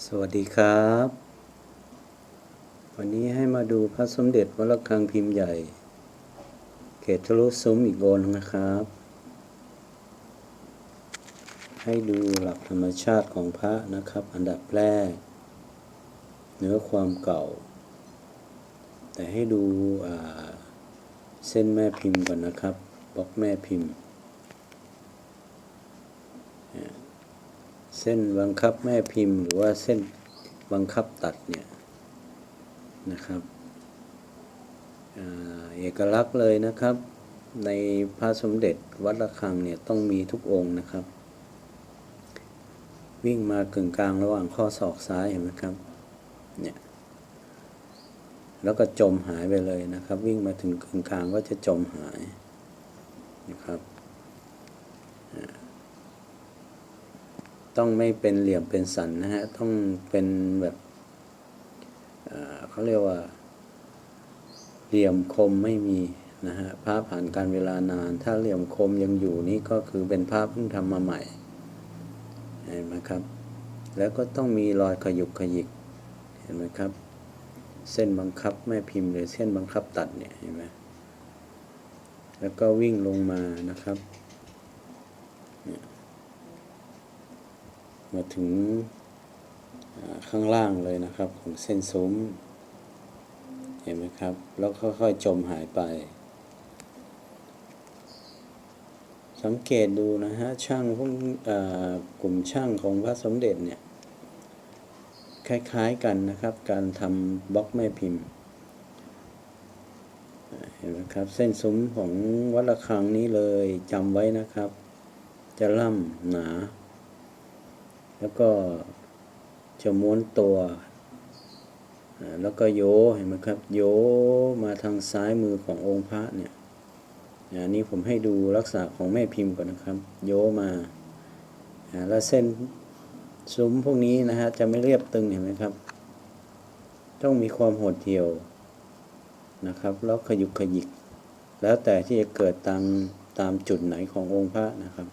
สวัสดีครับ วันนี้ให้มาดูพระสมเด็จวัดระฆังพิมพ์ใหญ่ เขตทะลุซุ้มอีกโอนนะครับ ให้ดูหลักธรรมชาติของพระนะครับ อันดับแรก เนื้อความเก่า แต่ให้ดูเส้นแม่พิมพ์ก่อนนะครับบล็อกแม่พิมพ์ เส้นบังคับแม่พิมพ์หรือว่าเส้นบังคับตัดเนี่ยนะครับเอกลักษณ์เลยนะครับ ในพระสมเด็จวัดระฆังเนี่ยต้องมีทุกองค์นะครับ วิ่งมากึ่งกลางระหว่างข้อศอกซ้ายเห็นไหมครับเนี่ยแล้วก็จมหายไปเลยนะครับ วิ่งมาถึงกึ่งกลางก็จะจมหายนะครับ ต้องไม่เป็นเหลี่ยมเป็นสันนะฮะ ต้องเป็นแบบเเขาเรียกว่า เหลี่ยมคมไม่มีนะฮะภาพผ่านการเวลานาน ถ้าเหลี่ยมคมยังอยู่นี่ก็คือเป็นภาพเพิ่งทำมาใหม่เห็นไหมครับ แล้วก็ต้องมีรอยขยุกขยิกเห็นไหมครับ เส้นบังคับแม่พิมพ์หรือเส้นบังคับตัดเนี่ยเห็นไหมแล้วก็วิ่งลงมานะครับ มาถึงข้างล่างเลยนะครับของเส้นซุ้ม เห็นไหมครับ แล้วค่อยๆจมหายไป สังเกตดูนะฮะช่างพวกกลุ่มช่างของพระสมเด็จเนี่ย คล้ายๆกันนะครับ การทำบล็อกแม่พิมพ์เห็นไหมครับเส้นซุ้มของวัดระฆังนี้เลยจำไว้นะครับ จะล่ำหนา แล้วก็จะม้วนตัวแล้วก็โยเห็นไหมครับ โยมาทางซ้ายมือขององค์พระเนี่ยอันนี้ผมให้ดูลักษณะของแม่พิมพ์ก่อนนะครับ โยมาอ่าแล้วเส้นซุ้มพวกนี้นะฮะจะไม่เรียบตึงเห็นไหมครับ ต้องมีความหดเหี่ยวนะครับแล้วขยุกขยิก แล้วแต่ที่จะเกิดตามตามจุดไหนขององค์พระนะครับ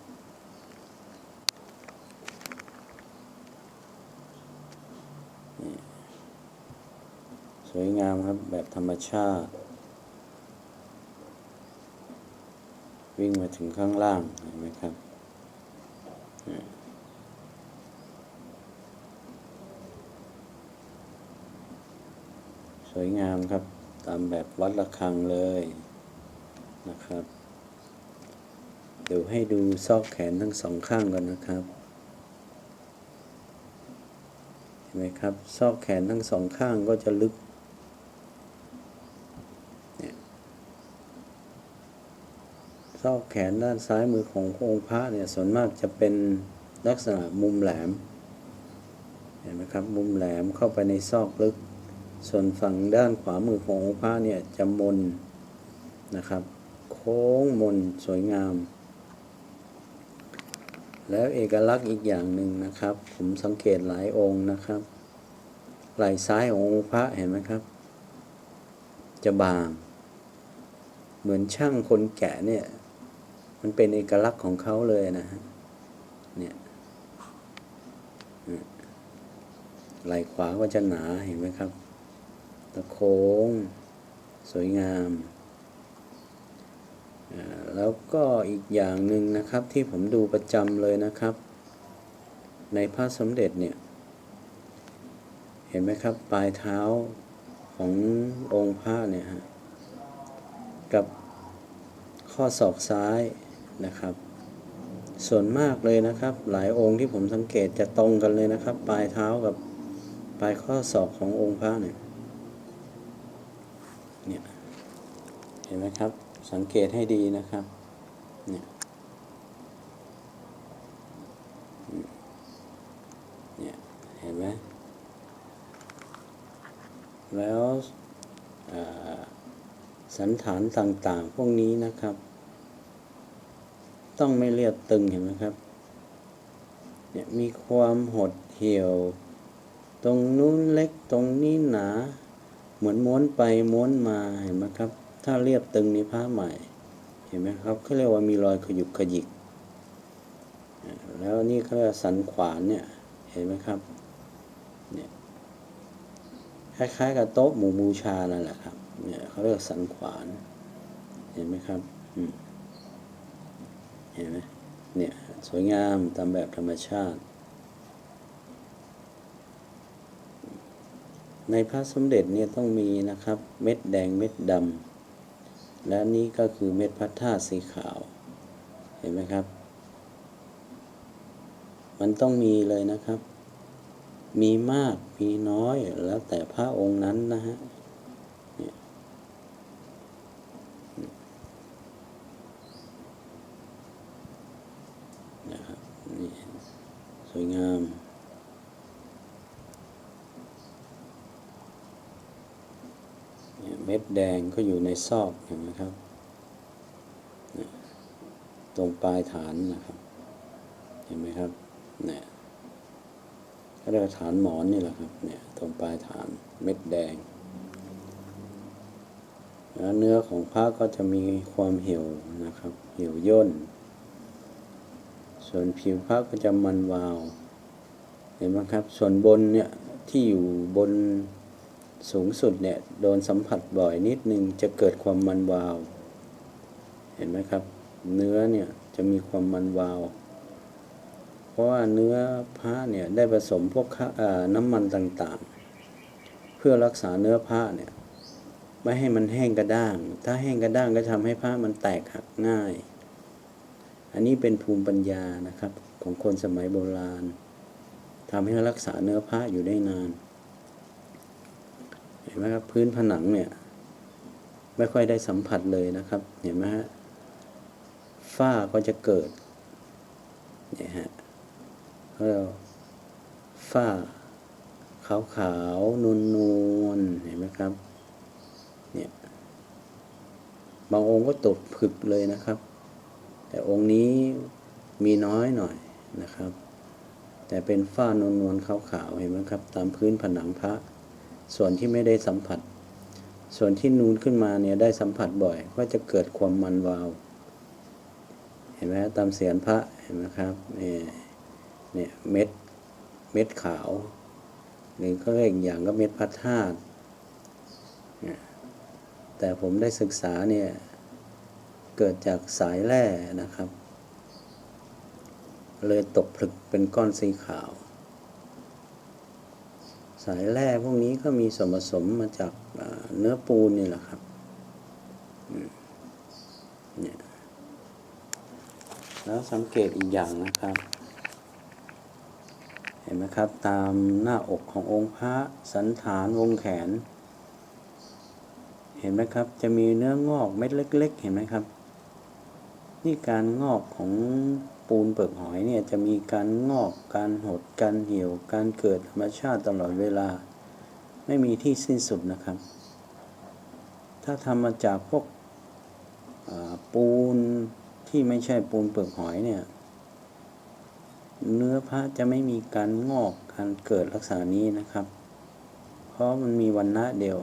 สวยงามครับแบบธรรมชาติ วิ่งมาถึงข้างล่างเห็นไหมครับสวยงามครับตามแบบวัดระฆังเลยนะครับ เดี๋ยวให้ดูซอกแขนทั้งสองข้างก่อนนะครับเห็นไหมครับ ซอกแขนทั้งสองข้างก็จะลึก ซอกแขนด้านซ้ายมือขององค์พระเนี่ยส่วนมากจะเป็นลักษณะมุมแหลม เห็นไหมครับมุมแหลมเข้าไปในซอกลึก ส่วนฝั่งด้านขวามือขององค์พระเนี่ยจะมนนะครับ โค้งมนสวยงาม แล้วเอกลักษณ์อีกอย่างหนึ่งนะครับ ผมสังเกตหลายองค์นะครับไหล่ซ้ายขององค์พระเห็นไหมครับ จะบาง เหมือนช่างคนแกะเนี่ย มันเป็นเอกลักษณ์ของเขาเลยนะฮะเนี่ยไหลขวาก็จะหนาเห็นไหมครับ ตะโค้ง สวยงามอ่าแล้วก็อีกอย่างหนึ่งนะครับที่ผมดูประจำเลยนะครับ ในพระสมเด็จเนี่ย เห็นไหมครับ ปลายเท้าขององค์พระเนี่ยฮะกับข้อศอกซ้าย นะครับ ส่วนมากเลยนะครับ หลายองค์ที่ผมสังเกตจะตรงกันเลยนะครับ ปลายเท้ากับปลายข้อศอกขององค์พระเนี่ยเนี่ยเห็นไหมครับ สังเกตให้ดีนะครับเนี่ยเนี่ยเห็นไหมแล้วสันฐานต่างๆ พวกนี้นะครับ ต้องไม่เรียบตึงเห็นไหมครับ เนี่ยมีความหดเหี่ยว ตรงนู้นเล็กตรงนี้หนา เหมือนม้วนไปม้วนมาเห็นไหมครับ ถ้าเรียบตึงในผ้าใหม่ เห็นไหมครับเขาเรียกว่ามีรอยขยุกขยิก แล้วนี่เขาเรียกสันขวานเนี่ยเห็นไหมครับเนี่ยคล้ายๆกับโต๊ะหมู่บูชานั่นแหละครับเนี่ยเขาเรียกสันขวาน เห็นไหมครับ อืม เห็นไหมเนี่ยสวยงามตามแบบธรรมชาติ ในพระสมเด็จเนี่ยต้องมีนะครับ เม็ดแดงเม็ดดำและนี่ก็คือเม็ดพัดธาตุสีขาว เห็นไหมครับ มันต้องมีเลยนะครับ มีมากมีน้อยแล้วแต่พระองค์นั้นนะฮะเนี่ยนะครับนี่สวย งาม เม็ดแดงก็อยู่ในซอกเห็นไหมครับ ตรงปลายฐานนะครับ เห็นไหมครับเนี่ยก็เรียกฐานหมอนนี่แหละครับเนี่ยตรงปลายฐานเม็ดแดงแล้วเนื้อของผ้าก็จะมีความเหี่ยวนะครับ เหี่ยวย่น ส่วนผิวผ้าก็จะมันวาว เห็นไหมครับ ส่วนบนเนี่ยที่อยู่บนสูงสุดเนี่ยโดนสัมผัสบ่อยนิดนึงจะเกิดความมันวาว เห็นไหมครับ เนื้อเนี่ยจะมีความมันวาว เพราะว่าเนื้อผ้าเนี่ยได้ผสมพวกข้าอ่าน้ำมันต่างๆ เพื่อรักษาเนื้อผ้าเนี่ยไม่ให้มันแห้งกระด้าง ถ้าแห้งกระด้างก็ทำให้ผ้ามันแตกหักง่าย อันนี้เป็นภูมิปัญญานะครับของคนสมัยโบราณ ทำให้รักษาเนื้อผ้าอยู่ได้นาน เห็นไหมครับพื้นผนังเนี่ย ไม่ค่อยได้สัมผัสเลยนะครับ เห็นไหมฮะฝ้าก็จะเกิดเนี่ยฮะเขาเรียกว่าฝ้า ขาวขาวๆนูนนูนๆเห็นไหมครับเนี่ยบางองค์ก็ตกผึกเลยนะครับ แต่องค์นี้มีน้อยหน่อยนะครับ แต่เป็นฝ้านวลนวลๆขาวๆเห็นไหมครับ ตามพื้นผนังพระ ส่วนที่ไม่ได้สัมผัส ส่วนที่นูนขึ้นมาเนี่ยได้สัมผัสบ่อย ก็จะเกิดความมันวาว เห็นไหมตามเสียนพระเห็นไหมครับเนี่ยเนี่ยเม็ดเม็ดขาวหรือก็เรียกอีกอย่างก็เม็ดพระธาตุแต่ผมได้ศึกษาเนี่ยเกิดจากสายแร่นะครับ เลยตกผลึกเป็นก้อนสีขาว สายแร่พวกนี้ก็มีส่วนผสมมาจากเนื้อปูนนี่แหละครับเนี่ยแล้วสังเกตอีกอย่างนะครับ เห็นไหมครับ ตามหน้าอกขององค์พระสันฐานวงแขน เห็นไหมครับ จะมีเนื้องอกเม็ดเล็ก ๆ เห็นไหมครับ นี่การงอกของ ปูนเปลือกหอยเนี่ยจะมีการงอก การหด การเหี่ยว การเกิดธรรมชาติตลอดเวลา ไม่มีที่สิ้นสุดนะครับ ถ้าทำมาจากพวกปูนที่ไม่ใช่ปูนเปลือกหอยเนี่ย เนื้อพระจะไม่มีการงอก การเกิดลักษณะนี้นะครับ เพราะมันมีวันนะเดียว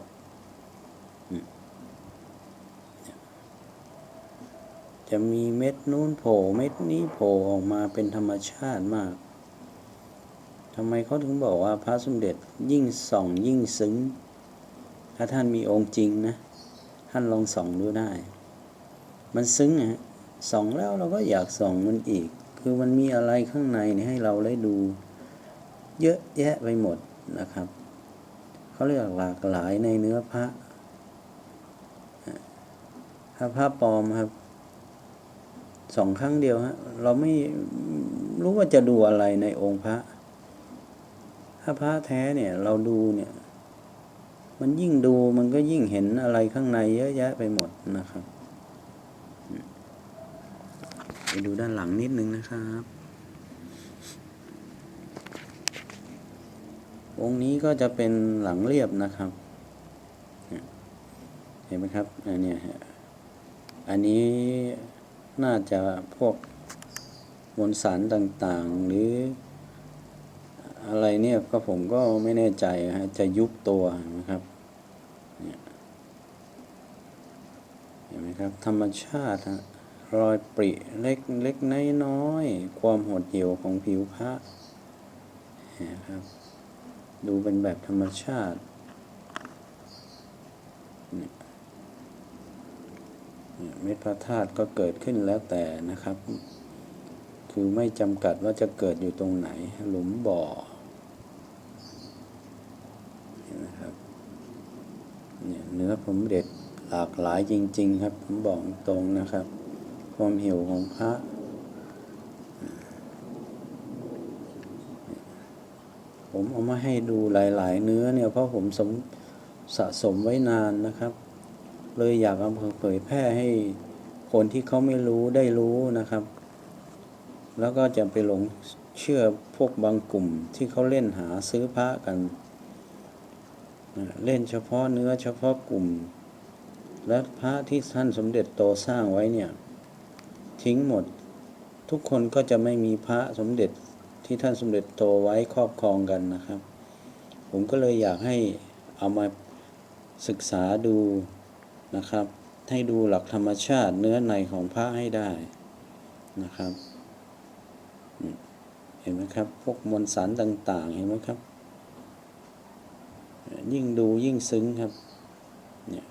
จะมีเม็ดนู้นโผล่เม็ดนี้โผล่ออกมาเป็นธรรมชาติมากทำไมเขาถึงบอกว่าพระสมเด็จยิ่งส่องยิ่งซึ้ง ถ้าท่านมีองค์จริงนะ ท่านลองส่องดูได้ มันซึ้งอะฮะส่องแล้วเราก็อยากส่องมันอีก คือมันมีอะไรข้างในให้เราได้ดู เยอะแยะไปหมดนะครับเขาเรียกหลากหลายในเนื้อพระ ถ้าพระปลอมครับ สองครั้งเดียวฮะเราไม่รู้ว่าจะดูอะไรในองค์พระ ถ้าพระแท้เนี่ย เราดูเนี่ย มันยิ่งดูมันก็ยิ่งเห็นอะไรข้างในเยอะแยะไปหมดนะครับไปดูด้านหลังนิดนึงนะครับ องค์นี้ก็จะเป็นหลังเรียบนะครับ เห็นไหมครับอันนี้อันนี้ น่าจะพวกมวลสารต่างๆ หรืออะไรเนี่ยก็ผมก็ไม่แน่ใจฮะจะยุบตัวนะครับเห็นไหมครับ ธรรมชาติฮะรอยปริเล็กเล็กน้อยน้อยๆความหดเหี่ยวของผิวพระนไหมครับ ดูเป็นแบบธรรมชาติเนี่ย เม็ดพระธาตุก็เกิดขึ้นแล้วแต่นะครับ คือไม่จำกัดว่าจะเกิดอยู่ตรงไหน หลุมบ่อนไหมครับเนี่ยเนื้อผมเด็ดหลากหลายจริง ๆ ครับ ผมบอกตรงนะครับ ความเหี่ยวของพระผมเอามาให้ดูหลาย ๆ เนื้อเนี่ยเพราะผมสมสะสมไว้นานนะครับ เลยอยากเอามาเผยแพร่ให้คนที่เขาไม่รู้ได้รู้นะครับ แล้วก็จะไปหลงเชื่อพวกบางกลุ่มที่เขาเล่นหาซื้อพระกัน เล่นเฉพาะเนื้อเฉพาะกลุ่ม และพระที่ท่านสมเด็จโตสร้างไว้เนี่ย ทิ้งหมด ทุกคนก็จะไม่มีพระสมเด็จที่ท่านสมเด็จโตไว้ครอบครองกันนะครับ ผมก็เลยอยากให้เอามาศึกษาดู นะครับ ให้ดูหลักธรรมชาติเนื้อในของพระให้ได้นะครับ เห็นไหมครับ พวกมวลสารต่างๆ เห็นไหมครับ ยิ่งดูยิ่งซึ้งครับ เนี่ย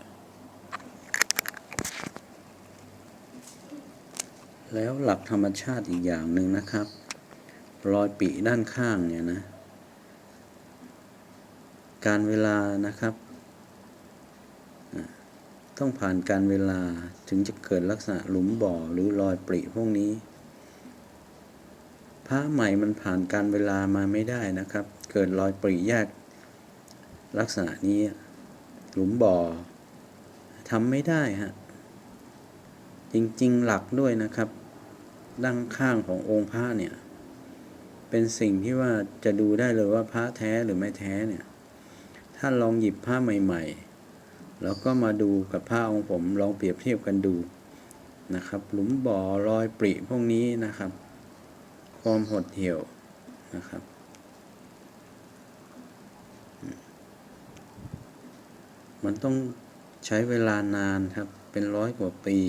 แล้วหลักธรรมชาติอีกอย่างหนึ่งนะครับ รอยปีด้านข้างเนี่ยนะ การเวลานะครับ ต้องผ่านการเวลาถึงจะเกิดลักษณะหลุมบ่อหรือรอยปริพวกนี้พระใหม่มันผ่านการเวลามาไม่ได้นะครับ เกิดรอยปริแยกลักษณะนี้ หลุมบ่อทำไม่ได้ฮะจริงๆหลักด้วยนะครับ ด้านข้างขององค์พระเนี่ย เป็นสิ่งที่ว่าจะดูได้เลยว่าพระแท้หรือไม่แท้เนี่ย ถ้าลองหยิบผ้าใหม่ ๆ แล้วก็มาดูกับผ้าของผมลองเปรียบเทียบกันดูนะครับ หลุมบ่อรอยปริพวกนี้นะครับ ความหดเหี่ยวนะครับ มันต้องใช้เวลานานครับ เป็นร้อยกว่าปี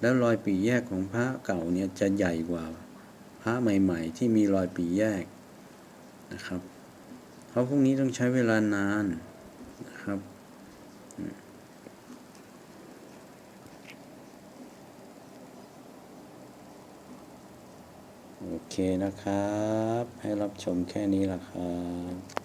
แล้วรอยปีแยกของพระเก่าเนี่ยจะใหญ่กว่าพระใหม่ ๆ ที่มีรอยปีแยกนะครับ เพราะพวกนี้ต้องใช้เวลานานนะครับอืม โอเคนะครับ ให้รับชมแค่นี้ละครับ